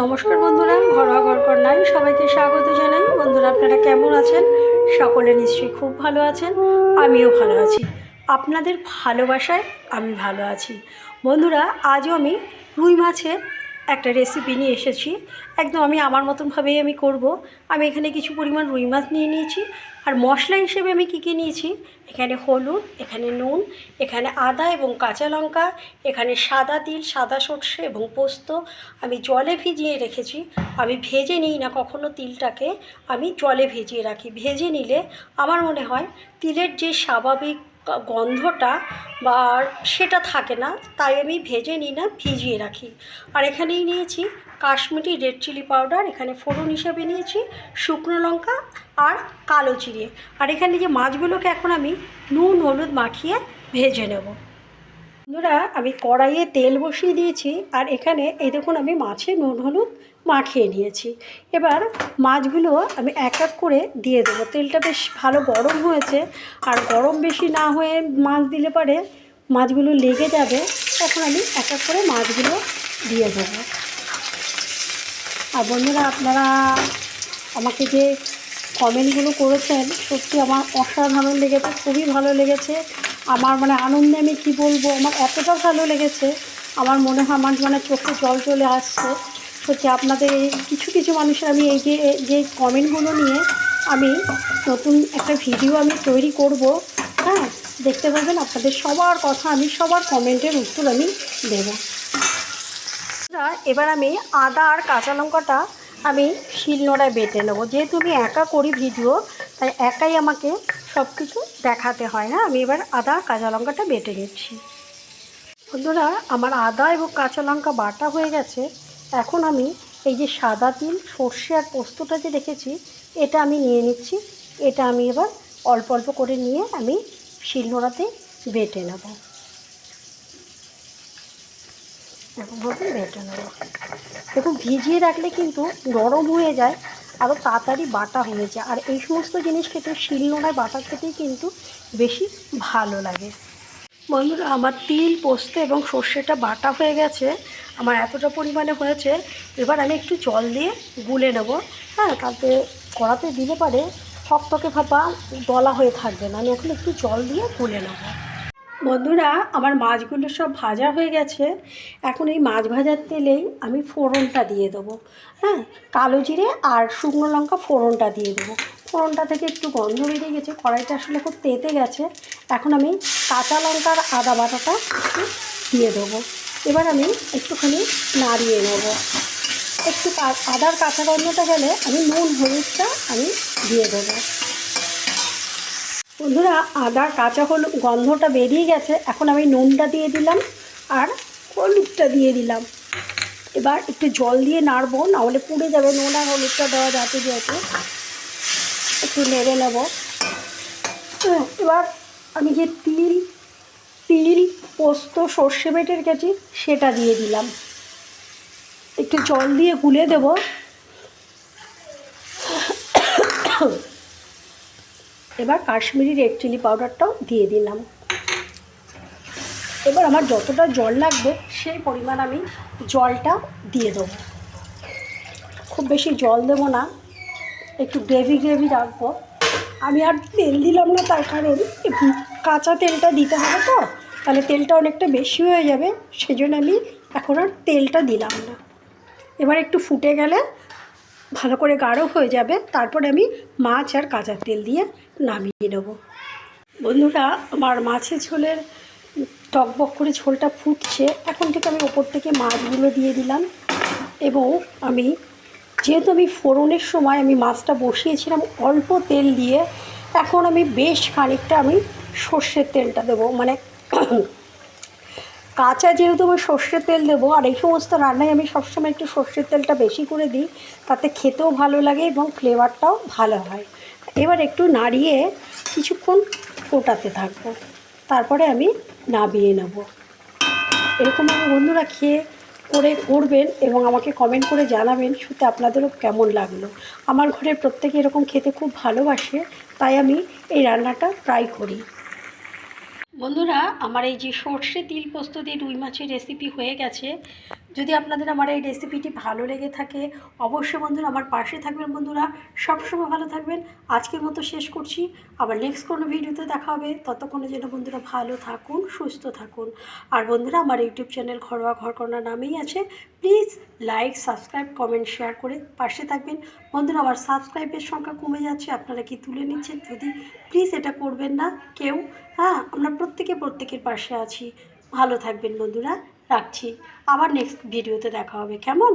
নমস্কার বন্ধুরা, ঘরোয়া ঘর কন্যায় সবাইকে স্বাগত জানাই। বন্ধুরা, আপনারা কেমন আছেন? সকলে নিশ্চয়ই খুব ভালো আছেন, আমিও ভালো আছি। আপনাদের ভালোবাসায় আমি ভালো আছি। বন্ধুরা, আজও আমি রুই মাছের একটা রেসিপি নিয়ে এসেছি। একদম আমি আমার মতনভাবেই আমি করব। আমি এখানে কিছু পরিমাণ রুই মাছ নিয়ে নিয়েছি। আর মশলা হিসেবে আমি কী কী নিয়েছি? এখানে হলুদ, এখানে নুন, এখানে আদা এবং কাঁচা লঙ্কা, এখানে সাদা তিল, সাদা সর্ষে এবং পোস্ত আমি জলে ভিজিয়ে রেখেছি। আমি ভেজে নিই না কখনো তিলটাকে। আমি জলে ভিজিয়ে রাখি। ভেজে নিলে আমার মনে হয় তিলের যে স্বাভাবিক গন্ধটা বা সেটা থাকে না, তাই আমি ভেজে নিই না, ভিজিয়ে রাখি। আর এখানেই নিয়েছি কাশ্মীরি রেড চিলি পাউডার, এখানে ফোড়ন হিসাবে নিয়েছি, শুকনো লঙ্কা আর কালো জিরে। আর এখানে যে মাছগুলোকে এখন আমি নুন, হলুদ মাখিয়ে ভেজে নেব। বন্ধুরা, আমি কড়াইয়ে তেল বসিয়ে দিয়েছি আর এখানে এই দেখুন আমি মাছে নুন হলুদ মাখিয়ে নিয়েছি। এবার মাছগুলো আমি এক এক করে দিয়ে দেবো। তেলটা বেশ ভালো গরম হয়েছে, আর গরম বেশি না হয়ে মাছ দিলে পারে মাছগুলো লেগে যাবে, তখন আমি এক এক করে মাছগুলো দিয়ে দেবো। আর বন্ধুরা, আপনারা আমাকে যে কমেন্টগুলো করেছেন, সত্যি আমার অসাধারণ লেগেছে, খুবই ভালো লেগেছে। আমার মানে আনন্দে আমি কী বলব, আমার এতটা ভালো লেগেছে, আমার মনে হয় আমার মানে চোখে জল চলে আসছে। সত্যি আপনাদের এই কিছু কিছু মানুষের আমি এই যে যে কমেন্টগুলো নিয়ে আমি নতুন একটা ভিডিও আমি তৈরি করব হ্যাঁ দেখতে পাবেন আপনাদের সবার কথা আমি, সবার কমেন্টের উত্তর আমি দেবো। এবার আমি আদা আর কাঁচা লঙ্কাটা আমি শিলনোড়ায় বেটে নেব। যেহেতু আমি একা করি ভিডিও, তাই একাই আমাকে সব কিছু দেখাতে হয় না। আমি এবার আদা, কাঁচা লঙ্কাটা বেটে নিচ্ছি। বন্ধুরা, আমার আদা এবং কাঁচা লঙ্কা বাটা হয়ে গেছে। এখন আমি এই যে সাদা তিল, সর্ষে আর পোস্তটা যে রেখেছি, এটা আমি নিয়ে নিচ্ছি। এটা আমি এবার অল্প অল্প করে নিয়ে আমি শিলনোড়াতে বেটে নেব। এরকমভাবে বেটে নেব। দেখুন, ভিজিয়ে রাখলে কিন্তু নরম হয়ে যায় আরও তাড়াতাড়ি বাটা হয়ে যায়। আর এই সমস্ত জিনিস খেতে শিলনোড়ায় বাটা খেতেই কিন্তু বেশি ভালো লাগে। বন্ধুরা, আমার তিল, পোস্ত এবং সর্ষেটা বাটা হয়ে গেছে। আমার এতটা পরিমাণে হয়েছে। এবার আমি একটু জল দিয়ে গুলে নেব। হ্যাঁ তাতে কড়াতে দিলে পারে থকথকে ভাপা, দলা হয়ে থাকবে। না আমি এখন একটু জল দিয়ে গুলে নেব। বন্ধুরা, আমার মাছগুলো সব ভাজা হয়ে গেছে। এখন এই মাছ ভাজার তেলেই আমি ফোড়নটা দিয়ে দেবো। হ্যাঁ কালো জিরে আর শুকনো লঙ্কা ফোড়নটা দিয়ে দেবো। ফোড়নটা থেকে একটু গন্ধ বেরিয়ে গেছে, কড়াইটা আসলে খুব তেতে গেছে। এখন আমি কাঁচা লঙ্কার আদা বাটাটা একটু দিয়ে দেবো। এবার আমি একটুখানি নাড়িয়ে নেব। একটু আদার কাঁচা গন্ধটা গেলে আমি নুন, হলুদটা আমি দিয়ে দেবো। বন্ধুরা, আদার কাঁচা হলুদ গন্ধটা বেরিয়ে গেছে। এখন আমি নুনটা দিয়ে দিলাম আর হলুদটা দিয়ে দিলাম। এবার একটু জল দিয়ে নাড়বো, নাহলে পুড়ে যাবে। নুন আর হলুদটা দেওয়া যাতে যেহেতু। একটু নেড়ে নেব। এবার আমি যে তিল তিল, পোস্ত, সর্ষে বেটে রেখেছি, সেটা দিয়ে দিলাম। একটু জল দিয়ে গুলে দেব। এবার কাশ্মীরি রেড চিলি পাউডারটাও দিয়ে দিলাম। এবার আমার যতটা জল লাগবে, সেই পরিমাণ আমি জলটা দিয়ে দেবো। খুব বেশি জল দেবো না, একটু গ্রেভি গ্রেভি রাখব। আমি আর তেল দিলাম না, তার কারণ কাঁচা তেলটা দিতে হবে তো, তাহলে তেলটা অনেকটা বেশি হয়ে যাবে, সেজন্য আমি এখন আর তেলটা দিলাম না। এবার একটু ফুটে গেলে ভালো করে গাঢ় হয়ে যাবে, তারপরে আমি মাছ আর কাঁচা তেল দিয়ে নামিয়ে নেব। বন্ধুরা, আমার মাছের ঝোলের টকবক করে ঝোলটা ফুটছে। এখন থেকে আমি ওপর থেকে মাছগুলো দিয়ে দিলাম এবং আমি, যেহেতু আমি ফোড়নের সময় আমি মাছটা বসিয়েছিলাম অল্প তেল দিয়ে, এখন আমি বেশ খানিকটা আমি সর্ষের তেলটা দেবো। মানে কাঁচা যেহেতু আমি সর্ষের তেল দেবো, আর এই সমস্ত রান্নায় আমি সবসময় একটু সর্ষের তেলটা বেশি করে দিই, তাতে খেতেও ভালো লাগে এবং ফ্লেভারটাও ভালো হয়। এবার একটু নাড়িয়ে কিছুক্ষণ ফোটাতে থাকব। তারপরে আমি নামিয়ে নেব। এরকমভাবে বন্ধুরা খেয়ে করে করবেন এবং আমাকে কমেন্ট করে জানাবেন শুতে আপনাদেরও কেমন লাগল। আমার ঘরের প্রত্যেকে এরকম খেতে খুব ভালোবাসে, তাই আমি এই রান্নাটা ট্রাই করি। বন্ধুরা, আমার এই যে সর্ষে তিল পোস্ত দিয়ে রুই মাছের রেসিপি হয়ে গেছে। যদি আপনাদের আমার এই রেসিপিটি ভালো লেগে থাকে, অবশ্যই বন্ধুরা আমার পাশে থাকবেন বন্ধুরা। সবসময় ভালো থাকবেন। আজকের মতো শেষ করছি। আবার নেক্সট কোনো ভিডিওতে দেখা হবে। ততক্ষণে যেন বন্ধুরা ভালো থাকুন, সুস্থ থাকুন। আর বন্ধুরা আমার ইউটিউব চ্যানেল ঘরোয়া ঘরকন্যা নামেই আছে। Please like subscribe comment share করে পাশে থাকবেন। বন্ধুরা আমার সাবস্ক্রাইবের সংখ্যা কমে যাচ্ছে। আপনারা কি তুলে নিচ্ছেন? যদি প্লিজ এটা করবেন না কেউ হ্যাঁ আমরা প্রত্যেকে প্রত্যেকের পাশে আছি। ভালো থাকবেন বন্ধুরা। রাখছি। আবার নেক্সট ভিডিওতে দেখা হবে। কেমন?